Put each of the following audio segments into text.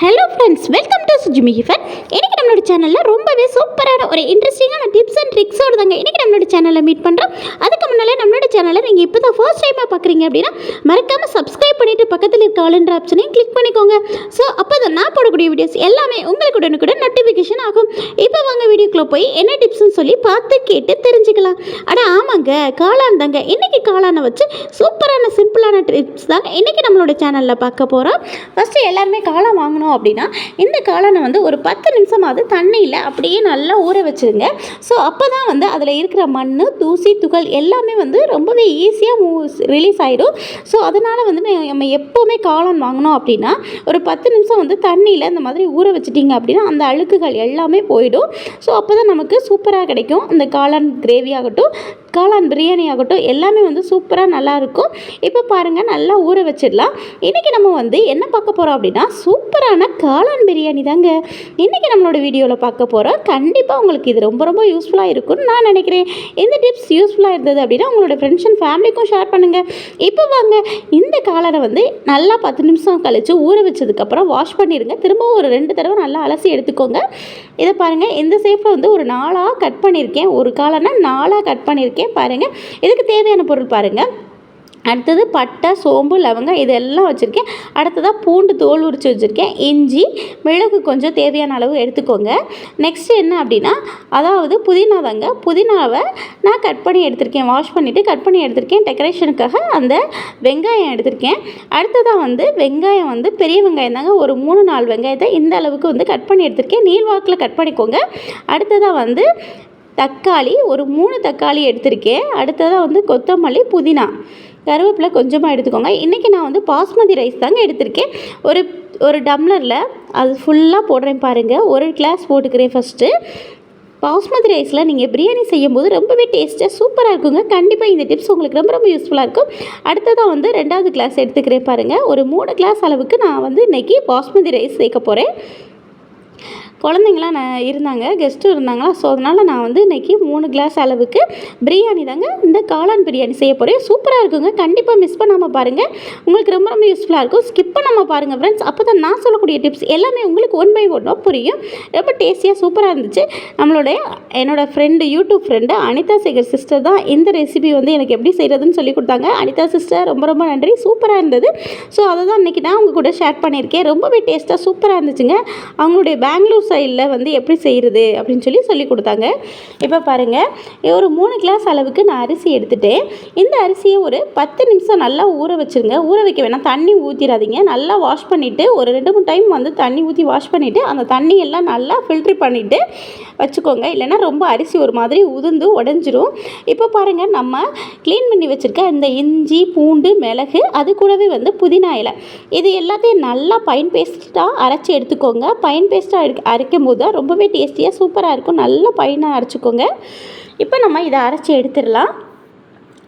Hello friends welcome to സുജിമി ഹിഫൻ நம்மளோட சேனலில் ரொம்பவே சூப்பரான ஒரு இன்ட்ரெஸ்டிங்கான டிப்ஸ் அண்ட் ட்ரிக்ஸோடு தாங்க இன்றைக்கி நம்மளோட சேனலில் மீட் பண்ணுறோம் அதுக்கு முன்னாலே நம்மளோட சேனலை நீங்கள் இப்போ தான் ஃபர்ஸ்ட் டைமாக பார்க்குறீங்க அப்படின்னா மறக்காமல் சப்ஸ்கிரைப் பண்ணிவிட்டு பக்கத்தில் இருக்க ஆளுன்ற ஆப்ஷனையும் கிளிக் பண்ணிக்கோங்க. ஸோ அப்போ தான் நான் போடக்கூடிய வீடியோஸ் எல்லாமே உங்களுக்கு உடனுக்குடன் நோட்டிஃபிகேஷன் ஆகும். இப்போ வாங்க வீடியோக்குள்ளே போய் என்ன டிப்ஸ்னு சொல்லி பார்த்து கேட்டு தெரிஞ்சுக்கலாம். ஆனால் ஆமாங்க காளான் தாங்க. இன்னைக்கு காளானை வச்சு சூப்பரான சிம்பிளான டிப்ஸ் தாங்க இன்றைக்கி நம்மளோட சேனலில் பார்க்க போகிறோம் ஃபஸ்ட்டு எல்லாருமே காளான் வாங்கணும் அப்படின்னா இந்த காளானை வந்து ஒரு பத்து நிமிஷமாவது தண்ணியில் அப்படியே நல்லா ஊற வச்சுருங்க. ஸோ அப்போ தான் வந்து அதில் இருக்கிற மண் தூசி துகள் எல்லாமே வந்து ரொம்பவே ஈஸியாக மூ ரிலீஸ் ஆகிடும் ஸோ அதனால் வந்து நம்ம- நம்ம எப்போவுமே காளான் வாங்கினோம் அப்படின்னா ஒரு பத்து நிமிஷம் வந்து தண்ணியில் இந்த மாதிரி ஊற வச்சிட்டிங்க அப்படின்னா அந்த அழுக்குகள் எல்லாமே போயிடும். ஸோ அப்போ தான் நமக்கு சூப்பராக கிடைக்கும். அந்த காளான் கிரேவி ஆகட்டும் காளான் பிரியாணி ஆகட்டும் எல்லாமே வந்து சூப்பராக நல்லாயிருக்கும் இப்போ பாருங்கள் நல்லா ஊற வச்சிடலாம். இன்றைக்கி நம்ம வந்து என்ன பார்க்க போகிறோம் அப்படின்னா சூப்பரான காளான் பிரியாணி தாங்க. இன்றைக்கி நம்மளோட வீடியோவில் பார்க்க போகிறோம் கண்டிப்பாக உங்களுக்கு இது ரொம்ப ரொம்ப யூஸ்ஃபுல்லாக இருக்கும்னு நான் நினைக்கிறேன். இந்த டிப்ஸ் யூஸ்ஃபுல்லாக இருந்தது அப்படின்னா உங்களோட ஃப்ரெண்ட்ஸ் அண்ட் ஃபேமிலிக்கும் ஷேர் பண்ணுங்கள் இப்போ வாங்க இந்த காளானை வந்து நல்லா பத்து நிமிஷம் கழித்து ஊற வச்சதுக்கப்புறம் வாஷ் பண்ணிடுங்க திரும்பவும் ஒரு ரெண்டு தடவை நல்லா அலசி எடுத்துக்கோங்க. இதை பாருங்கள் இந்த சேஃபில் வந்து ஒரு நாளாக கட் பண்ணியிருக்கேன் ஒரு காலனா நாளாக கட் பண்ணியிருக்கேன் பாருங்கள் இதுக்கு தேவையான பொருள் பாருங்கள் அடுத்தது பட்டை சோம்பு லவங்கம் இதெல்லாம் வச்சுருக்கேன். அடுத்ததாக பூண்டு தோல் உரித்து வச்சுருக்கேன். இஞ்சி மிளகு கொஞ்சம் தேவையான அளவு எடுத்துக்கோங்க. நெக்ஸ்ட் என்ன அப்படின்னா அதாவது புதினா தாங்க. புதினாவை நான் கட் பண்ணி எடுத்திருக்கேன். வாஷ் பண்ணிவிட்டு கட் பண்ணி எடுத்திருக்கேன். டெக்கரேஷனுக்காக அந்த வெங்காயம் எடுத்திருக்கேன். அடுத்ததாக வந்து வெங்காயம் வந்து பெரிய வெங்காயம் தாங்க. ஒரு மூணு நாலு வெங்காயத்தை இந்த அளவுக்கு வந்து கட் பண்ணி எடுத்திருக்கேன். நீள்வாக்கில் கட் பண்ணிக்கோங்க. அடுத்ததாக வந்து தக்காளி ஒரு மூணு தக்காளி எடுத்திருக்கேன். அடுத்ததாக வந்து கொத்தமல்லி புதினா. கருவேப்பிலை கொஞ்சமாக எடுத்துக்கோங்க. இன்றைக்கி நான் வந்து பாஸ்மதி ரைஸ் தாங்க எடுத்திருக்கேன். ஒரு ஒரு டம்ளரில் அது ஃபுல்லாக போடுறேன் பாருங்கள் ஒரு கிளாஸ் போட்டுக்கிறேன் ஃபஸ்ட்டு பாஸ்மதி ரைஸில் நீங்கள் பிரியாணி செய்யும்போது ரொம்பவே டேஸ்ட்டாக சூப்பராக இருக்குங்க. கண்டிப்பாக இந்த டிப்ஸ் உங்களுக்கு ரொம்ப ரொம்ப யூஸ்ஃபுல்லாக இருக்கும். அடுத்ததாக வந்து ரெண்டாவது கிளாஸ் எடுத்துக்கிறேன் பாருங்கள் ஒரு மூணு கிளாஸ் அளவுக்கு நான் வந்து இன்றைக்கி பாஸ்மதி ரைஸ் சேர்க்க போகிறேன் குழந்தைங்களாம் நான் இருந்தாங்க கெஸ்ட்டும் இருந்தாங்களா? ஸோ அதனால் நான் வந்து இன்றைக்கி மூணு கிளாஸ் அளவுக்கு பிரியாணி தாங்க இந்த காளான் பிரியாணி செய்ய போகிறேன் சூப்பராக இருக்குங்க. கண்டிப்பாக மிஸ் பண்ணாமல் பாருங்கள் உங்களுக்கு ரொம்ப ரொம்ப யூஸ்ஃபுல்லாக இருக்கும். ஸ்கிப் பண்ணாமல் பாருங்கள் ஃப்ரெண்ட்ஸ் அப்போ தான் நான் சொல்லக்கூடிய டிப்ஸ் எல்லாமே உங்களுக்கு ஒன் பை ஒன்னாக புரியும். ரொம்ப டேஸ்டியாக சூப்பராக இருந்துச்சு. நம்மளுடைய என்னோடய friend YouTube friend Anitha Sekar sister தான் இந்த ரெசிபி வந்து எனக்கு எப்படி செய்கிறதுன்னு சொல்லி கொடுத்தாங்க. அனிதா சிஸ்டர் ரொம்ப ரொம்ப நன்றி. சூப்பராக இருந்தது. ஸோ அதை தான் இன்றைக்கி நான் உங்கள் கூட ஷேர் பண்ணியிருக்கேன். ரொம்பவே டேஸ்ட்டாக சூப்பராக இருந்துச்சுங்க. அவங்களுடைய பெங்களூர் சைடில் வந்து எப்படி செய்கிறது அப்படின்னு சொல்லி சொல்லி கொடுத்தாங்க. இப்போ பாருங்கள் ஒரு மூணு கிளாஸ் அளவுக்கு நான் அரிசி எடுத்துட்டேன். இந்த அரிசியை ஒரு பத்து நிமிஷம் நல்லா ஊற வச்சுருங்க. ஊற வைக்க வேணாம். தண்ணி ஊற்றிடாதீங்க நல்லா வாஷ் பண்ணிவிட்டு ஒரு ரெண்டு மூணு டைம் வந்து தண்ணி ஊற்றி வாஷ் பண்ணிவிட்டு அந்த தண்ணி எல்லாம் நல்லா ஃபில்ட்ரு பண்ணிவிட்டு வச்சுக்கோங்க. இல்லைன்னா ரொம்ப அரிசி ஒரு மாதிரி உதிர்ந்து உடஞ்சிரும். இப்போ பாருங்கள் நம்ம க்ளீன் பண்ணி வச்சுருக்க இந்த இஞ்சி பூண்டு மிளகு அது கூடவே வந்து புதினா இலை. இது எல்லாத்தையும் நல்லா பைன் பேஸ்ட்டாக அரைச்சி எடுத்துக்கோங்க. பைன் பேஸ்ட்டாக அரைக்கும் போது தான் ரொம்பவே டேஸ்டியாக சூப்பராக இருக்கும். நல்லா பையனாக அரைச்சிக்கோங்க. இப்போ நம்ம இதை அரைச்சி எடுத்துடலாம்.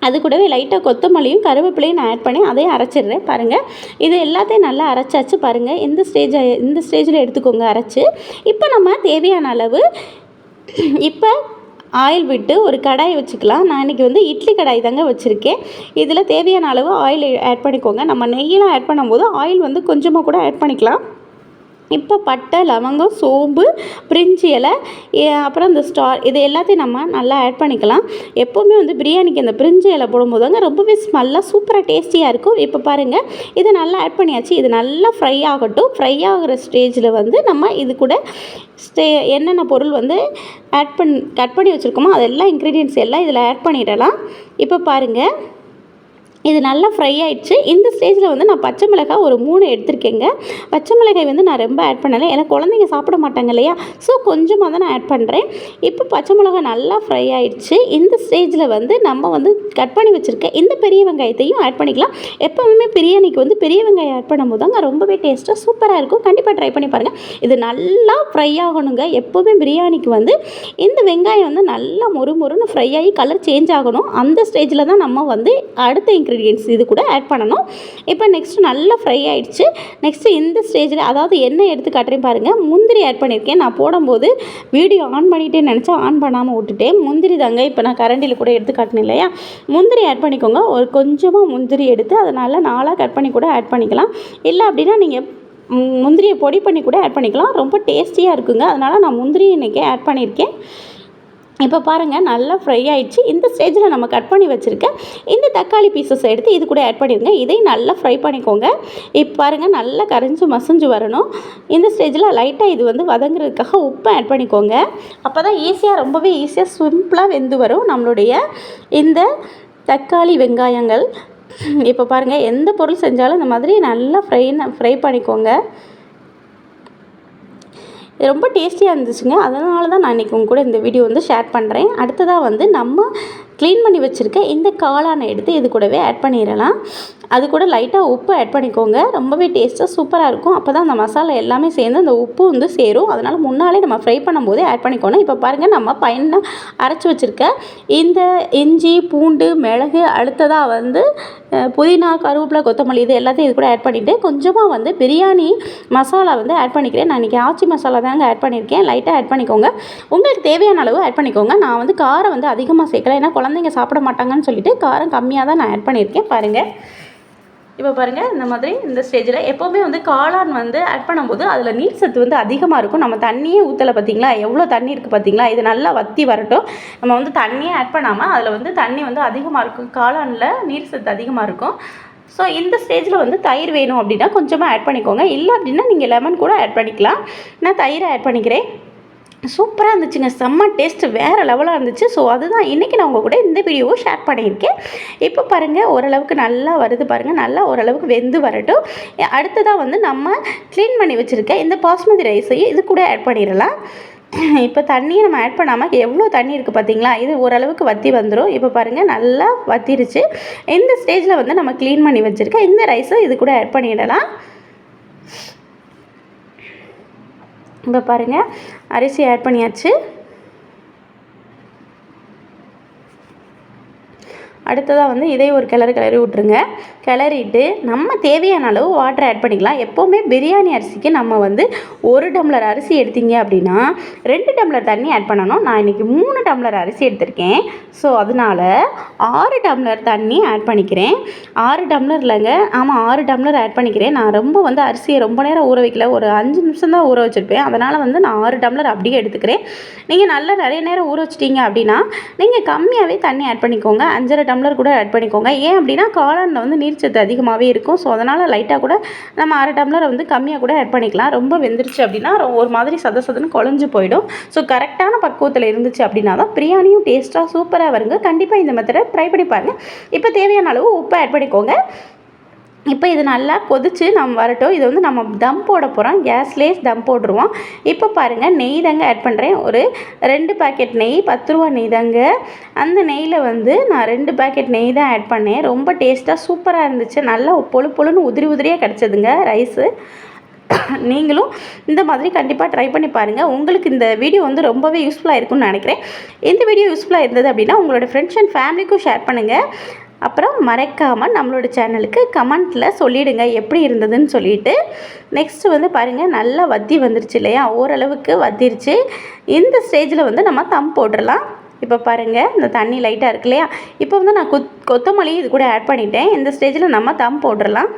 அது கூடவே லைட்டாக கொத்தமல்லியும் கருவேப்பிலையும் நான் ஆட் பண்ணி அதையும் அரைச்சிடுறேன். பாருங்கள் இது எல்லாத்தையும் நல்லா அரைச்சாச்சு பாருங்கள் இந்த ஸ்டேஜ் இந்த ஸ்டேஜில் எடுத்துக்கோங்க அரைச்சி. இப்போ நம்ம தேவையான அளவு இப்போ ஆயில் விட்டு ஒரு கடாய் வச்சுக்கலாம். நான் இன்றைக்கி வந்து இட்லி கடாய் தாங்க வச்சுருக்கேன். இதில் தேவையான அளவு ஆயில் ஆட் பண்ணிக்கோங்க. நம்ம நெய்யெலாம் ஆட் பண்ணும்போது ஆயில் வந்து கொஞ்சமாக கூட ஆட் பண்ணிக்கலாம். இப்போ பட்டை லவங்கம் சோம்பு பிரிஞ்சி இலை அப்புறம் இந்த ஸ்டார் இது எல்லாத்தையும் நம்ம நல்லா ஆட் பண்ணிக்கலாம். எப்போவுமே வந்து பிரியாணிக்கு இந்த பிரிஞ்சி இலை போடும்போது தாங்க ரொம்பவே ஸ்மெல்லாக சூப்பராக டேஸ்டியாக இருக்கும். இப்போ பாருங்கள் இதை நல்லா ஆட் பண்ணியாச்சு. இது நல்லா ஃப்ரை ஆகட்டும். ஃப்ரை ஆகிற ஸ்டேஜில் வந்து நம்ம இது கூட ஸ்டே என்னென்ன பொருள் வந்து ஆட் பண் கட் பண்ணி வச்சுருக்கோமோ அதெல்லாம் இன்க்ரீடியன்ட்ஸ் எல்லாம் இதில் ஆட் பண்ணிடலாம். இப்போ பாருங்கள் இது நல்லா ஃப்ரை ஆயிடுச்சு. இந்த ஸ்டேஜில் வந்து நான் பச்சை மிளகாய் ஒரு மூணு எடுத்திருக்கேங்க. பச்சை மிளகாய் வந்து நான் ரொம்ப ஆட் பண்ணலை. ஏன்னா குழந்தைங்க சாப்பிட மாட்டாங்க இல்லையா? ஸோ கொஞ்சமாக தான் நான் ஆட் பண்ணுறேன் இப்போ பச்சை மிளகாய் நல்லா ஃப்ரை ஆயிடுச்சு. இந்த ஸ்டேஜில் வந்து நம்ம வந்து கட் பண்ணி வச்சுருக்க இந்த பெரிய வெங்காயத்தையும் ஆட் பண்ணிக்கலாம். எப்போவுமே பிரியாணிக்கு வந்து பெரிய வெங்காயம் ஆட் பண்ணும்போது தாங்க ரொம்பவே டேஸ்ட்டாக சூப்பராக இருக்கும். கண்டிப்பாக ட்ரை பண்ணி பாருங்கள் இது நல்லா ஃப்ரை ஆகணுங்க. எப்போவுமே பிரியாணிக்கு வந்து இந்த வெங்காயம் வந்து நல்லா மொறு மொறுன்னு ஃப்ரை ஆகி கலர் சேஞ்ச் ஆகணும். அந்த ஸ்டேஜில் தான் நம்ம வந்து அடுத்த இன்க்ரீடியன்ஸ் இது கூட ஆட் பண்ணணும். இப்போ நெக்ஸ்ட் நல்லா ஃப்ரை ஆகிடுச்சு நெக்ஸ்ட்டு இந்த ஸ்டேஜில் அதாவது என்ன எடுத்து காட்டுறேன் பாருங்கள் முந்திரி ஆட் பண்ணியிருக்கேன். நான் போடும்போது வீடியோ ஆன் பண்ணிட்டேன்னு நினச்சா ஆன் பண்ணாமல் விட்டுட்டேன். முந்திரி தாங்க இப்போ நான் கரண்டியில் கூட எடுத்து காட்டினேன் இல்லையா? முந்திரி ஆட் பண்ணிக்கோங்க. ஒரு கொஞ்சமாக முந்திரி எடுத்து அதை நல்லா நாளாக கட் பண்ணி கூட ஆட் பண்ணிக்கலாம். இல்லை அப்படின்னா நீங்கள் முந்திரியை பொடி பண்ணி கூட ஆட் பண்ணிக்கலாம். ரொம்ப டேஸ்டியாக இருக்குங்க. அதனால் நான் முந்திரி இன்றைக்கி ஆட் பண்ணியிருக்கேன். இப்போ பாருங்கள் நல்லா ஃப்ரை ஆகிடுச்சு இந்த ஸ்டேஜில் நம்ம கட் பண்ணி வச்சுருக்க இந்த தக்காளி பீசஸ் எடுத்து இது கூட ஆட் பண்ணிடுங்க. இதையும் நல்லா ஃப்ரை பண்ணிக்கோங்க. இப்போ பாருங்கள் நல்லா கரைஞ்சி மசிஞ்சு வரணும். இந்த ஸ்டேஜில் லைட்டாக இது வந்து வதங்குறதுக்காக உப்பு ஆட் பண்ணிக்கோங்க. அப்போ தான் ஈஸியாக ரொம்பவே ஈஸியாக சிம்பிளாக வெந்து வரும் நம்மளுடைய இந்த தக்காளி வெங்காயங்கள். இப்போ பாருங்கள் எந்த பொருள் செஞ்சாலும் இந்த மாதிரி நல்லா ஃப்ரை ஃப்ரை பண்ணிக்கோங்க. இது ரொம்ப டேஸ்டியாக இருந்துச்சுங்க. அதனால தான் நான் இன்றைக்கி உங்க கூட இந்த வீடியோ வந்து ஷேர் பண்ணுறேன் அடுத்ததாக வந்து நம்ம க்ளீன் பண்ணி வச்சுருக்க இந்த காளானை எடுத்து இது கூடவே ஆட் பண்ணிடலாம். அது கூட லைட்டாக உப்பு ஆட் பண்ணிக்கோங்க. ரொம்பவே டேஸ்ட்டாக சூப்பராக இருக்கும். அப்போ தான் அந்த மசாலா எல்லாமே சேர்ந்து அந்த உப்பு வந்து சேரும். அதனால் முன்னாலே நம்ம ஃப்ரை பண்ணும்போதே ஆட் பண்ணிக்கணும். இப்போ பாருங்கள் நம்ம பயனாக அரைச்சி வச்சுருக்க இந்த இஞ்சி பூண்டு மிளகு அடுத்ததாக வந்து புதினா கருவேப்பிலை கொத்தமல்லி இது எல்லாத்தையும் இது கூட ஆட் பண்ணிவிட்டு கொஞ்சமாக வந்து பிரியாணி மசாலா வந்து ஆட் பண்ணிக்கிறேன். நான் இன்றைக்கி ஆச்சி மசாலா தாங்க ஆட் பண்ணியிருக்கேன். லைட்டாக ஆட் பண்ணிக்கோங்க. உங்களுக்கு தேவையான அளவு ஆட் பண்ணிக்கோங்க. நான் வந்து காரம் வந்து அதிகமாக சேர்க்கல. ஏன்னா குழந்தைங்க சாப்பிட மாட்டாங்கன்னு சொல்லிட்டு காரம் கம்மியாக தான் நான் ஆட் பண்ணியிருக்கேன். பாருங்கள் இப்போ பாருங்கள் இந்த மாதிரி இந்த ஸ்டேஜில் எப்போவுமே வந்து காளான் வந்து ஆட் பண்ணும்போது அதில் நீர் சத்து வந்து அதிகமாக இருக்கும். நம்ம தண்ணியே ஊற்றலை பார்த்தீங்களா எவ்வளோ தண்ணி இருக்குது பார்த்தீங்களா இது நல்லா வத்தி வரட்டும். நம்ம வந்து தண்ணியே ஆட் பண்ணாமல் அதில் வந்து தண்ணி வந்து அதிகமாக இருக்கும். காளானில் நீர் சத்து அதிகமாக இருக்கும். ஸோ இந்த ஸ்டேஜில் வந்து தயிர் வேணும் அப்படின்னா கொஞ்சமாக ஆட் பண்ணிக்கோங்க. இல்லை அப்படின்னா நீங்கள் லெமன் கூட ஆட் பண்ணிக்கலாம். நான் தயிரை ஆட் பண்ணிக்கிறேன். சூப்பராக இருந்துச்சுங்க. செம்ம டேஸ்ட் வேறு லெவலாக இருந்துச்சு. ஸோ அதுதான் இன்றைக்கி நான் உங்கள் கூட இந்த வீடியோவை ஷேர் பண்ணியிருக்கேன். இப்போ பாருங்கள் ஓரளவுக்கு நல்லா வருது பாருங்கள் நல்லா ஓரளவுக்கு வெந்து வரட்டும். அடுத்ததாக வந்து நம்ம க்ளீன் பண்ணி வச்சுருக்க இந்த பாஸ்மதி ரைஸையும் இது கூட ஆட் பண்ணிடலாம். இப்போ தண்ணியை நம்ம ஆட் பண்ணாமல் எவ்வளோ தண்ணி இருக்குது பார்த்தீங்களா இது ஓரளவுக்கு வற்றி வந்துடும் இப்போ பாருங்கள் நல்லா வத்திருச்சு. இந்த ஸ்டேஜில் வந்து நம்ம க்ளீன் பண்ணி வச்சுருக்க இந்த ரைஸை இது கூட ஆட் பண்ணிடலாம். இப்போ பாருங்கள் அரிசி ஆட் பண்ணியாச்சு. அடுத்ததாக வந்து இதே ஒரு கிளறு கிளறி விட்ருங்க கிளறிட்டு நம்ம தேவையான அளவு வாட்டர் ஆட் பண்ணிக்கலாம். எப்போவுமே பிரியாணி அரிசிக்கு நம்ம வந்து ஒரு டம்ளர் அரிசி எடுத்தீங்க அப்படின்னா ரெண்டு டம்ளர் தண்ணி ஆட் பண்ணணும். நான் இன்றைக்கி மூணு டம்ளர் அரிசி எடுத்திருக்கேன். ஸோ அதனால் ஆறு டம்ளர் தண்ணி ஆட் பண்ணிக்கிறேன். ஆறு டம்ளர் இல்லைங்க. ஆமாம் ஆறு டம்ளர் ஆட் பண்ணிக்கிறேன். நான் ரொம்ப வந்து அரிசியை ரொம்ப நேரம் ஊற வைக்கல. ஒரு அஞ்சு நிமிஷம் தான் ஊற வச்சுருப்பேன். அதனால் வந்து நான் ஆறு டம்ளர் அப்படியே எடுத்துக்கிறேன். நீங்கள் நல்லா நிறைய நேரம் ஊற வச்சிட்டீங்க அப்படின்னா நீங்கள் கம்மியாகவே தண்ணி ஆட் பண்ணிக்கோங்க. அஞ்சரை டம்ளர் கூட ஆட் பண்ணிக்கோங்க. ஏன் அப்படின்னா காளானில் வந்து நீர்ச்சத்து அதிகமாகவே இருக்கும். ஸோ அதனால் லைட்டாக கூட நம்ம அரை டம்ளரை வந்து கம்மியாக கூட ஆட் பண்ணிக்கலாம். ரொம்ப வெந்துருச்சு அப்படின்னா ஒரு மாதிரி சத சதன்னு குழஞ்சு போயிடும். ஸோ கரெக்டான பக்குவத்தில் இருந்துச்சு அப்படின்னா தான் பிரியாணியும் டேஸ்ட்டாக சூப்பராக வருங்க. கண்டிப்பாக இந்த மெத்தடை ட்ரை பண்ணி பாருங்கள் இப்போ தேவையான அளவு உப்பு ஆட் பண்ணிக்கோங்க. இப்போ இது நல்லா கொதிச்சு நம்ம வரட்டும். இது வந்து நம்ம தம் போட போகிறோம் கேஸ்லேயே தம் போட்டுருவோம். இப்போ பாருங்கள் நெய் தாங்க ஆட் பண்ணுறேன் ஒரு ரெண்டு பேக்கெட் நெய் பத்து ரூபா நெய் தாங்க. அந்த நெய்யில் வந்து நான் ரெண்டு பேக்கெட் நெய் தான் ஆட் பண்ணேன். ரொம்ப டேஸ்ட்டாக சூப்பராக இருந்துச்சு. நல்லா பொழு பொழுன்னு உதிரி உதிரியாக கிடச்சதுங்க ரைஸு நீங்களும் இந்த மாதிரி கண்டிப்பாக ட்ரை பண்ணி பாருங்கள் உங்களுக்கு இந்த வீடியோ வந்து ரொம்பவே யூஸ்ஃபுல்லாக இருக்கும்னு நினைக்கிறேன். இந்த வீடியோ யூஸ்ஃபுல்லாக இருந்தது அப்படின்னா உங்களோட ஃப்ரெண்ட்ஸ் அண்ட் ஃபேமிலிக்கும் ஷேர் பண்ணுங்கள் அப்புறம் மறக்காமல் நம்மளோட சேனலுக்கு கமெண்ட்டில் சொல்லிவிடுங்க எப்படி இருந்ததுன்னு சொல்லிட்டு. நெக்ஸ்ட் வந்து பாருங்கள் நல்லா வத்தி வந்துருச்சு இல்லையா? ஓரளவுக்கு வத்திருச்சு. இந்த ஸ்டேஜில் வந்து நம்ம தம் போட்டுடலாம். இப்போ பாருங்கள் இந்த தண்ணி லைட்டாக இருக்கு இல்லையா? இப்போ வந்து நான் கொத் கொத்தமல்லி இது கூட ஆட் பண்ணிட்டேன். இந்த ஸ்டேஜில் நம்ம தம் போட்டுடலாம்.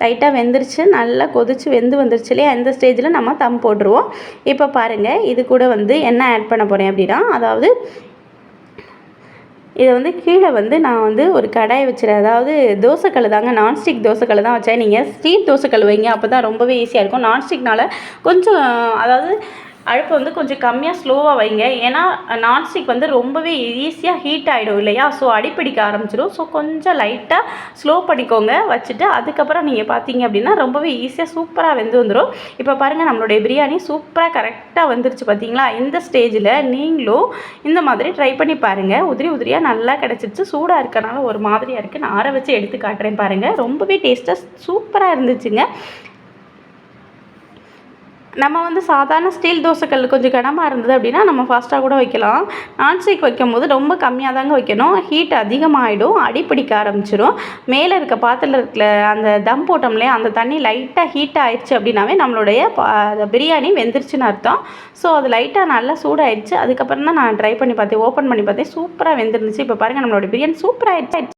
லைட்டாக வெந்துருச்சு நல்லா கொதிச்சு வெந்து வந்துருச்சு இல்லையா? இந்த ஸ்டேஜில் நம்ம தம் போட்டுருவோம். இப்போ பாருங்கள் இது கூட வந்து என்ன ஆட் பண்ண போகிறேன் அப்படின்னா அதாவது இதை வந்து கீழே வந்து நான் வந்து ஒரு கடாயை வச்சுருவேன் அதாவது தோசைக்கல் தாங்க நான்ஸ்டிக் தோசைக்கல் தான் வச்சேன். நீங்கள் ஸ்டீல் தோசைக்கல் வைங்க அப்போ தான் ரொம்பவே ஈஸியாக இருக்கும். நான்ஸ்டிக்னால் கொஞ்சம் அதாவது அடுப்பு வந்து கொஞ்சம் கம்மியாக ஸ்லோவாக வைங்க. ஏன்னா நான்ஸ்டிக் வந்து ரொம்பவே ஈஸியாக ஹீட் ஆகிடும் இல்லையா? ஸோ அடிப்பிடிக்க ஆரம்பிச்சிடும். ஸோ கொஞ்சம் லைட்டாக ஸ்லோ பண்ணிக்கோங்க. வச்சுட்டு அதுக்கப்புறம் நீங்கள் பார்த்தீங்க அப்படின்னா ரொம்பவே ஈஸியாக சூப்பராக வெந்து வந்துடும். இப்போ பாருங்கள் நம்மளுடைய பிரியாணி சூப்பராக கரெக்டாக வந்துருச்சு பார்த்தீங்களா? இந்த ஸ்டேஜில் நீங்களும் இந்த மாதிரி ட்ரை பண்ணி பாருங்கள் உதிரி உதிரியாக நல்லா கிடச்சிருச்சு. சூடாக இருக்கனால ஒரு மாதிரியாக இருக்குது நான் ஆற வச்சு எடுத்து காட்டுறேன் பாருங்கள் ரொம்பவே டேஸ்ட்டாக சூப்பராக இருந்துச்சுங்க. நம்ம வந்து சாதாரண ஸ்டீல் தோசைக்கல் கொஞ்சம் கனமாக இருந்தது அப்படின்னா நம்ம ஃபாஸ்ட்டாக கூட வைக்கலாம். நான்ஸ்டிக் வைக்கும் போது ரொம்ப கம்மியாக தாங்க வைக்கணும். ஹீட் அதிகமாகிடும் அடிப்பிடிக்க ஆரம்பிச்சிடும் மேலே இருக்க பாத்திரத்தில் அந்த தம் போட்டோம் இல்லையா அந்த தண்ணி லைட்டாக ஹீட் ஆயிடுச்சு அப்படின்னாவே நம்மளுடைய பா- பிரியாணி வெந்துருச்சுன்னு அர்த்தம். ஸோ அது லைட்டாக நல்லா சூடாயிடுச்சு அதுக்கப்புறம் தான் நான் ட்ரை பண்ணி பார்த்தேன் ஓப்பன் பண்ணி பார்த்தேன். சூப்பராக வெந்துருந்துச்சு. இப்போ பாருங்கள் நம்மளோட பிரியாணி சூப்பராக ஆயிடுச்சு